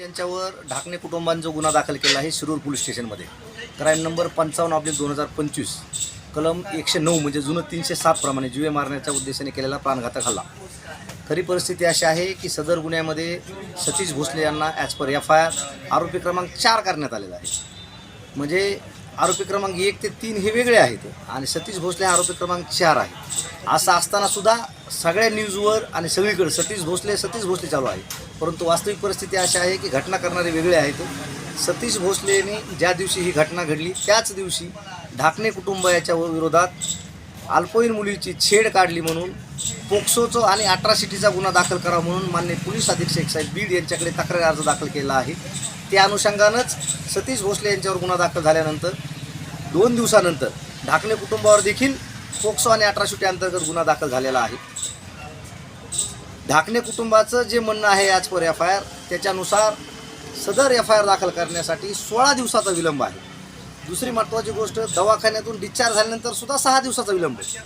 यांच्यावर ढाकणे कुटुंबांचा गुन्हा दाखल केला आहे शिरूर पोलीस स्टेशनमध्ये क्राईम नंबर पंचावन्न ऑब्लिक दोन हजार पंचवीस कलम एकशे नऊ म्हणजे जुनं तीनशे सात प्रमाणे जीवे मारण्याच्या उद्देशाने केलेला प्राणघातक हल्ला. खरी परिस्थिती अशी आहे की सदर गुन्ह्यामध्ये सतीश भोसले यांना as per F I R आरोपी क्रमांक चार करण्यात आलेला आहे. म्हणजे आरोपी क्रमांक एक ते तीन हे वेगळे आहेत आणि सतीश भोसले हा आरोपी क्रमांक चार आहे असं असताना सुद्धा सगळ्या न्यूजवर आणि सगळीकडे सतीश भोसले सतीश भोसले चालू आहे. परंतु वास्तविक परिस्थिती अशी आहे की घटना करणारे वेगळे आहेत. सतीश भोसलेने ज्या दिवशी ही घटना घडली त्याच दिवशी ढाकणे कुटुंब याच्या विरोधात अल्पवयीन मुलीची छेड काढली म्हणून पोक्सोचं आणि अट्रॉसिटीचा गुन्हा दाखल करा म्हणून मान्य पोलीस अधीक्षक साहेब बीड यांच्याकडे तक्रार अर्ज दाखल केला आहे. त्या अनुषंगानंच सतीश भोसले यांच्यावर गुन्हा दाखल झाल्यानंतर दोन दिवसानंतर ढाकणे कुटुंबावर देखील पोक्सो आणि अठराशे अंतर्गत गुन्हा दाखल झालेला आहे. ढाकणे कुटुंबाचं जे म्हणणं आहे आज पर एफ आय आर त्याच्यानुसार सदर एफ आय आर दाखल करण्यासाठी सोळा दिवसाचा विलंब आहे. दुसरी महत्त्वाची गोष्ट दवाखान्यातून डिस्चार्ज झाल्यानंतर सुद्धा सहा दिवसाचा विलंब आहे.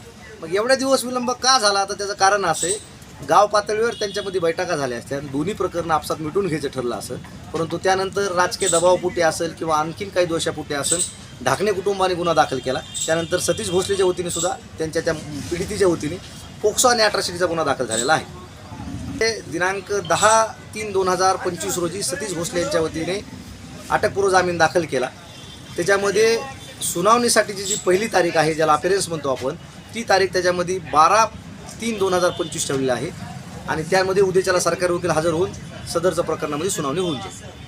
मग एवढ्या दिवस विलंब का झाला? तर त्याचं कारण असं आहे गाव पातळीवर त्यांच्यामध्ये बैठका झाल्या असत्या. दोन्ही प्रकरणं आपसात मिटून घ्यायचं ठरलं असं. परंतु त्यानंतर राजकीय दबावपुटे असेल किंवा आणखीन काही दोषापुटे असेल ढाकणे कुटुंबाने गुन्हा दाखल केला. त्यानंतर सतीश भोसलेच्या वतीने सुद्धा त्यांच्या त्या पीडितीच्या वतीने पोक्सो आणि अट्रॉसिटीचा गुन्हा दाखल झालेला आहे. ते दिनांक दहा तीन दोन हजार पंचवीस रोजी सतीश भोसले यांच्या वतीने अटकपूर्व जामीन दाखल केला. त्याच्यामध्ये सुनावणीसाठीची जी पहिली तारीख आहे ज्याला अपेरन्स म्हणतो आपण ती तारीख त्याच्यामध्ये बारा तीन दोन हजार पंचवीस ठेवलेली आहे. आणि त्यामध्ये उद्याच्याला सरकारी वकील हजर होऊन सदरच्या प्रकरणामध्ये सुनावणी होऊन जाईल.